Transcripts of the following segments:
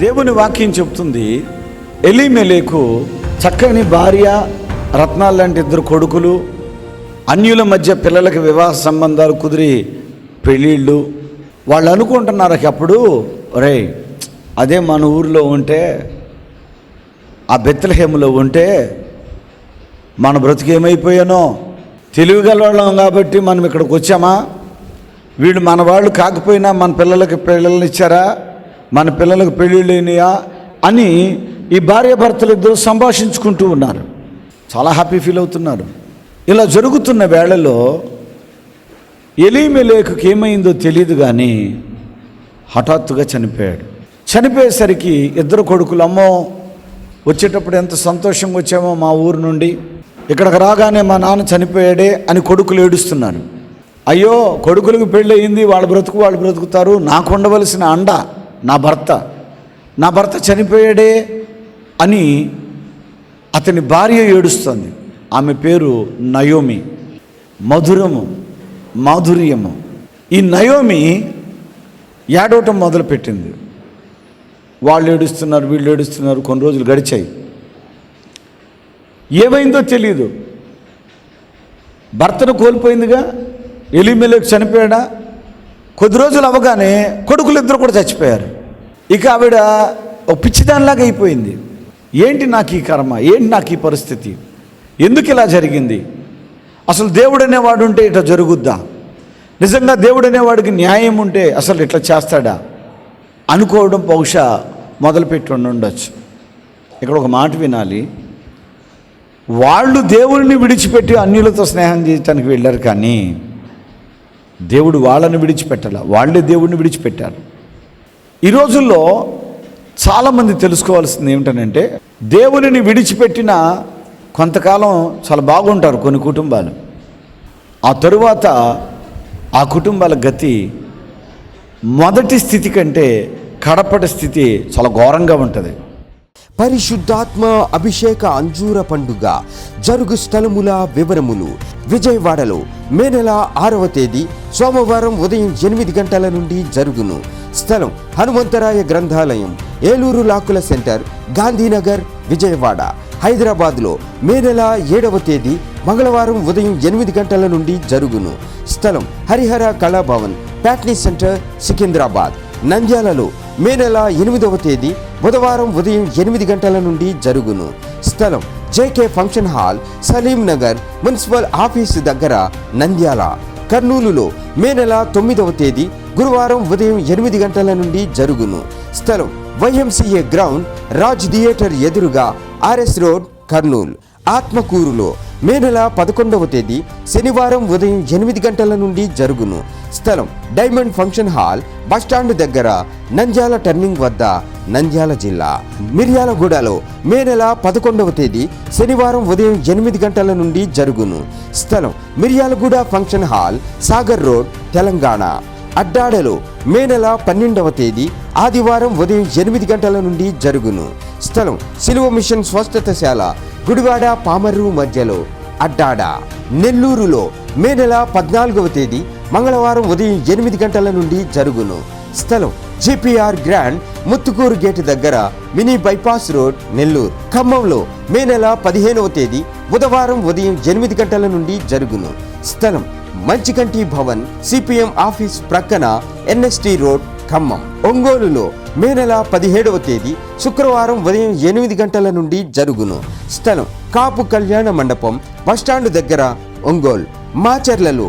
దేవుని వాక్యం చెప్తుంది ఎలిమెలేకు చక్కని భార్య రత్నాలు లాంటి ఇద్దరు కొడుకులు అన్యుల మధ్య పిల్లలకి వివాహ సంబంధాలు కుదిరి పెళ్ళిళ్ళు. వాళ్ళు అనుకుంటున్నారు అప్పుడు రే అదే మన ఊరిలో ఉంటే ఆ బెత్తలహేములో ఉంటే మన బ్రతికేమైపోయానో తెలివిగలవాళ్ళం కాబట్టి మనం ఇక్కడికి వచ్చామా? వీళ్ళు మన వాళ్ళు కాకపోయినా మన పిల్లలకి పిల్లల్ని ఇచ్చారా? మన పిల్లలకు పెళ్ళిళ్ళైనయా అని ఈ భార్య భర్తలు ఇద్దరు సంభాషించుకుంటూ ఉన్నారు. చాలా హ్యాపీ ఫీల్ అవుతున్నారు. ఇలా జరుగుతున్న వేళలో ఎలీమెలేకుకి ఏమైందో తెలియదు కానీ హఠాత్తుగా చనిపోయాడు. చనిపోయేసరికి ఇద్దరు కొడుకులు అమ్మో వచ్చేటప్పుడు ఎంత సంతోషంగా వచ్చామో మా ఊరు నుండి. ఇక్కడికి రాగానే మా నాన్న చనిపోయాడే అని కొడుకులు ఏడుస్తున్నారు. అయ్యో కొడుకులకు పెళ్ళి అయింది బ్రతుకు వాళ్ళు బ్రతుకుతారు నాకు ఉండవలసిన అండ. నా భర్త. నా భర్త చనిపోయాడే అని అతని భార్య ఏడుస్తుంది. ఆమె పేరు నయోమి. మధురము మాధుర్యము. ఈ నయోమి ఏడవటం మొదలుపెట్టింది. వాళ్ళు ఏడుస్తున్నారు వీళ్ళు ఏడుస్తున్నారు కొన్ని రోజులు గడిచాయి. ఏమైందో తెలియదు భర్తను కోల్పోయిందిగా ఎలిమెలకు చనిపోయాడా కొద్ది రోజులు అవ్వగానే కొడుకులు ఇద్దరు కూడా చచ్చిపోయారు. ఇక ఆవిడ ఒక పిచ్చిదానిలాగా అయిపోయింది. ఏంటి నాకు ఈ కర్మ? ఏంటి నాకు ఈ పరిస్థితి? ఎందుకు ఇలా జరిగింది? అసలు దేవుడు అనేవాడు ఉంటే ఇట్లా జరుగుద్దా? నిజంగా దేవుడు అనేవాడికి న్యాయం ఉంటే అసలు ఇట్లా చేస్తాడా? అనుకోవడం బహుశా మొదలుపెట్టి ఉండి ఉండొచ్చు. ఇక్కడ ఒక మాట వినాలి. వాళ్ళు దేవుడిని విడిచిపెట్టి అన్యులతో స్నేహం చేయటానికి వెళ్ళారు కానీ దేవుడు వాళ్ళని విడిచిపెట్టాల. వాళ్ళే దేవుడిని విడిచిపెట్టారు. ఈ రోజుల్లో చాలామంది తెలుసుకోవాల్సింది ఏమిటనంటే దేవునిని విడిచిపెట్టిన కొంతకాలం చాలా బాగుంటారు కొన్ని కుటుంబాలు. ఆ తరువాత ఆ కుటుంబాల గతి మొదటి స్థితి కంటే కడపటి స్థితి చాలా ఘోరంగా ఉంటుంది. పరిశుద్ధాత్మ అభిషేక అంజూర పండుగ జరుగు స్థలముల వివరములు. విజయవాడలో మే నెల ఆరవ తేదీ సోమవారం ఉదయం ఎనిమిది గంటల నుండి జరుగును. స్థలం హనుమంతరాయ గ్రంథాలయం ఏలూరు లాకుల సెంటర్ గాంధీనగర్ విజయవాడ. హైదరాబాద్లో మే నెల ఏడవ తేదీ మంగళవారం ఉదయం ఎనిమిది గంటల నుండి జరుగును. స్థలం హరిహర కళాభవన్ ప్యాట్నీ సెంటర్ సికింద్రాబాద్. నంద్యాలలో మే నెల ఎనిమిదవ తేదీ బుధవారం ఉదయం ఎనిమిది గంటల నుండి జరుగును. స్థలం J K function hall Salim Nagar municipal office దగ్గర నంద్యాల. కర్నూలులో మే నెల తొమ్మిదవ తేదీ గురువారం ఉదయం ఎనిమిది గంటల నుండి జరుగును. స్థలం వైఎంసీఏ గ్రౌండ్ రాజ్ థియేటర్ ఎదురుగా ఆర్ఎస్ రోడ్ కర్నూలు. ఆత్మకూరులో మే నెల పదకొండవ తేదీ శనివారం ఉదయం ఎనిమిది గంటల నుండి జరుగును. స్థలం డైమండ్ ఫంక్షన్ హాల్ బస్టాండ్ దగ్గర నంద్యాల టర్నింగ్ వద్ద నంద్యాల జిల్లా మిర్యాలగూడలో మే నెల పదకొండవ తేదీ శనివారం ఉదయం ఎనిమిది గంటల నుండి జరుగును. స్థలం Miryalaguda function hall Sagar road Telangana. అడ్డాడలో మే నెల పన్నెండవ తేదీ ఆదివారం ఉదయం ఎనిమిది గంటల నుండి జరుగును. స్థలం సిలువ మిషన్ స్వస్థతశాల గుడివాడ పామర్రు మధ్యలో. అడ్డాడ నెల్లూరులో మే నెల పద్నాలుగవ తేదీ మంగళవారం ఉదయం ఎనిమిది గంటల నుండి జరుగును. స్థలం G P R grand Muthukur gate దగ్గర మినీ బైపాస్ రోడ్ నెల్లూరు. ఖమ్మంలో మే నెల పదిహేనవ తేదీ బుధవారం ఉదయం ఎనిమిది గంటల నుండి జరుగును. స్థలం మంచికంటి భవన్ సిపిఎం ఆఫీస్ ప్రక్కన ఎన్ఎస్టి రోడ్ ఖమ్మం. ఒంగోలులో మే నెల పదిహేడవ తేదీ శుక్రవారం ఉదయం ఎనిమిది గంటల నుండి జరుగును. స్థలం కాపు కళ్యాణ మండపం బస్టాండ్ దగ్గర ఒంగోలు. మాచర్లలో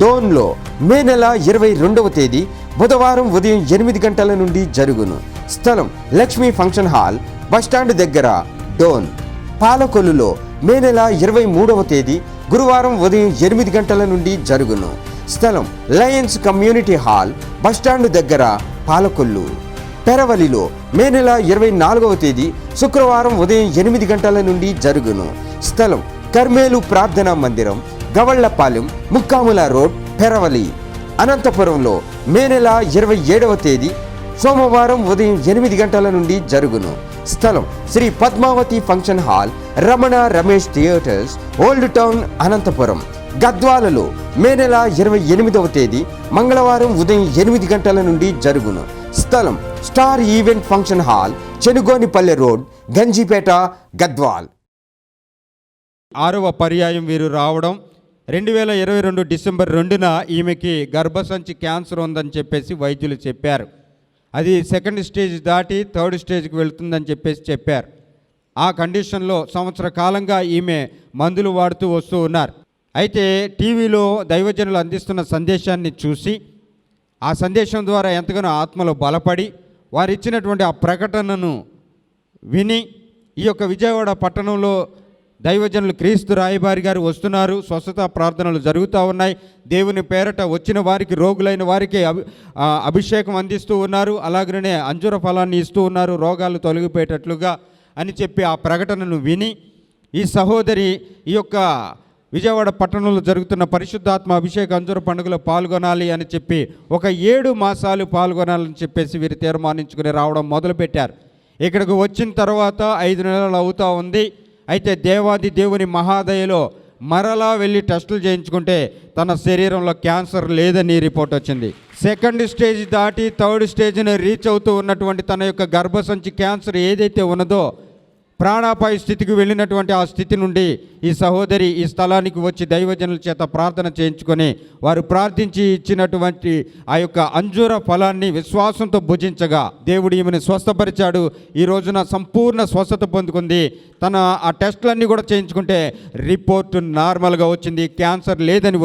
డోన్లో మే నెల ఇరవై రెండవ తేదీ బుధవారం ఉదయం ఎనిమిది గంటల నుండి జరుగును. స్థలం లక్ష్మీ ఫంక్షన్ హాల్ బస్టాండ్ దగ్గర డోన్. పాలకొల్లులో మే నెల ఇరవై మూడవ తేదీ గురువారం ఉదయం ఎనిమిది గంటల నుండి జరుగును. స్థలం లయన్స్ కమ్యూనిటీ హాల్ బస్టాండ్ దగ్గర పాలకొల్లు. పెరవలిలో మే నెల ఇరవై నాలుగవ తేదీ శుక్రవారం ఉదయం ఎనిమిది గంటల నుండి జరుగును. స్థలం కర్మేలు ప్రార్థనా మందిరం గవళ్ళపాలెం ముక్కాముల రోడ్ పెరవలి. అనంతపురంలో మే నెల ఇరవై ఏడవ తేదీ సోమవారం ఉదయం ఎనిమిది గంటల నుండి జరుగును. స్థలం Sri Padmavathi function hall Ramana Ramesh theatres old town Anantapur. గద్వాలలో మే నెల ఇరవై ఎనిమిదవ తేదీ మంగళవారం ఉదయం ఎనిమిది గంటల నుండి జరుగును. స్థలం star event function hall Chenugonipalle road Ganjipeta Gadwal. ఆరవ పర్యాయం వీరు రావడం రెండు వేల ఇరవై రెండు డిసెంబర్ రెండున ఈమెకి గర్భసంచి క్యాన్సర్ ఉందని చెప్పేసి వైద్యులు చెప్పారు. అది సెకండ్ స్టేజ్ దాటి థర్డ్ స్టేజ్కి వెళ్తుందని చెప్పేసి చెప్పారు. ఆ కండిషన్లో సంవత్సర కాలంగా ఈమె మందులు వాడుతూ వస్తూ ఉన్నారు. అయితే టీవీలో దైవజనులు అందిస్తున్న సందేశాన్ని చూసి ఆ సందేశం ద్వారా ఎంతగానో ఆత్మలో బలపడి వారు ఇచ్చినటువంటి ఆ ప్రకటనను విని ఈ యొక్క విజయవాడ పట్టణంలో దైవజనులు క్రీస్తు రాయబారి గారు వస్తున్నారు. స్వస్థత ప్రార్థనలు జరుగుతూ ఉన్నాయి. దేవుని పేరట వచ్చిన వారికి రోగులైన వారికి అభి అభిషేకం అందిస్తూ ఉన్నారు. అలాగనే అంజుర ఫలాన్ని ఇస్తూ ఉన్నారు. రోగాలు తొలగిపోయేటట్లుగా అని చెప్పి ఆ ప్రకటనను విని ఈ సహోదరి ఈ యొక్క విజయవాడ పట్టణంలో జరుగుతున్న పరిశుద్ధాత్మ అభిషేక అంజుర పండుగలో పాల్గొనాలి అని చెప్పి ఒక ఏడు మాసాలు పాల్గొనాలని చెప్పేసి వీరు తీర్మానించుకుని రావడం మొదలుపెట్టారు. ఇక్కడికి వచ్చిన తర్వాత ఐదు నెలలు అవుతూ ఉంది. అయితే దేవాది దేవుని మహాదయలో మరలా వెళ్ళి టెస్టులు చేయించుకుంటే తన శరీరంలో క్యాన్సర్ లేదని రిపోర్ట్ వచ్చింది. సెకండ్ స్టేజ్ దాటి థర్డ్ స్టేజ్ని రీచ్ అవుతూ ఉన్నటువంటి తన యొక్క గర్భసంచి క్యాన్సర్ ఏదైతే ఉన్నదో ప్రాణాపాయ స్థితికి వెళ్ళినటువంటి ఆ స్థితి నుండి ఈ సహోదరి ఈ స్థలానికి వచ్చి దైవజనుల చేత ప్రార్థన చేయించుకొని వారు ప్రార్థించి ఇచ్చినటువంటి ఆ యొక్క అంజూర ఫలాన్ని విశ్వాసంతో భుజించగా దేవుడు ఈమెను స్వస్థపరిచాడు. ఈ రోజున సంపూర్ణ స్వస్థత పొందుకుంది. తన ఆ టెస్టులన్నీ కూడా చేయించుకుంటే రిపోర్ట్ నార్మల్గా వచ్చింది. క్యాన్సర్ లేదని వచ్చింది